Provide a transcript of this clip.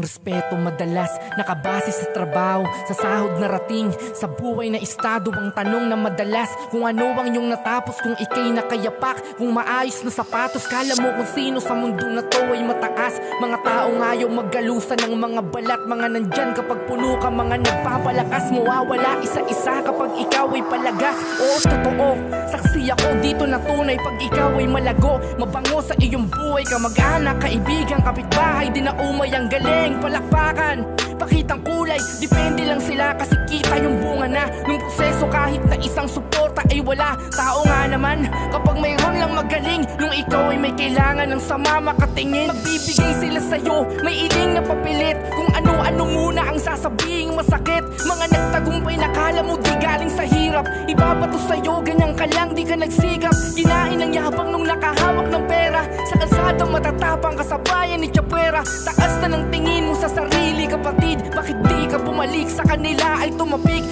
Ang respeto madalas nakabase sa trabaho Sa sahod na rating Sa buhay na estado. Ang tanong na madalas Kung ano ang iyong natapos Kung ikay nakayapak Kung maayos na sapatos. Kala mo kung sino sa mundo na to ay mataas. Mga taong ayaw maggalusan ng mga balat. Mga nandyan kapag puno ka Mga nagpapalakas. Mawawala isa-isa kapag ikaw ay palagas. Oo, totoo dito na tunay Pag ikaw ay malago Mabango sa iyong buhay. Kamag-anak, kaibigan, kapitbahay Di na umay ang galing Palakpakan. Pakitang kulay Depende lang sila kasi kita yung bunga na. Nung proseso kahit na isang suporta ay wala. Tao nga naman Kapag mayroon lang magaling Nung ikaw ay may kailangan ng sama makatingin. Magbibigay sila sa'yo May iling na papilit. Kung ano-ano muna ang sasabing masakit. Mga nagtagumpay na kala hirap Ibabato sa'yo ganyan ka lang di ka nagsikap Ginain ng yabang nung nakahawak ng pera. Sa kalsada matatapang kasabayan ni Chapera Taas na ng tingin mo sa sarili kapatid. Bakit di ka bumalik sa kanila ay tumapik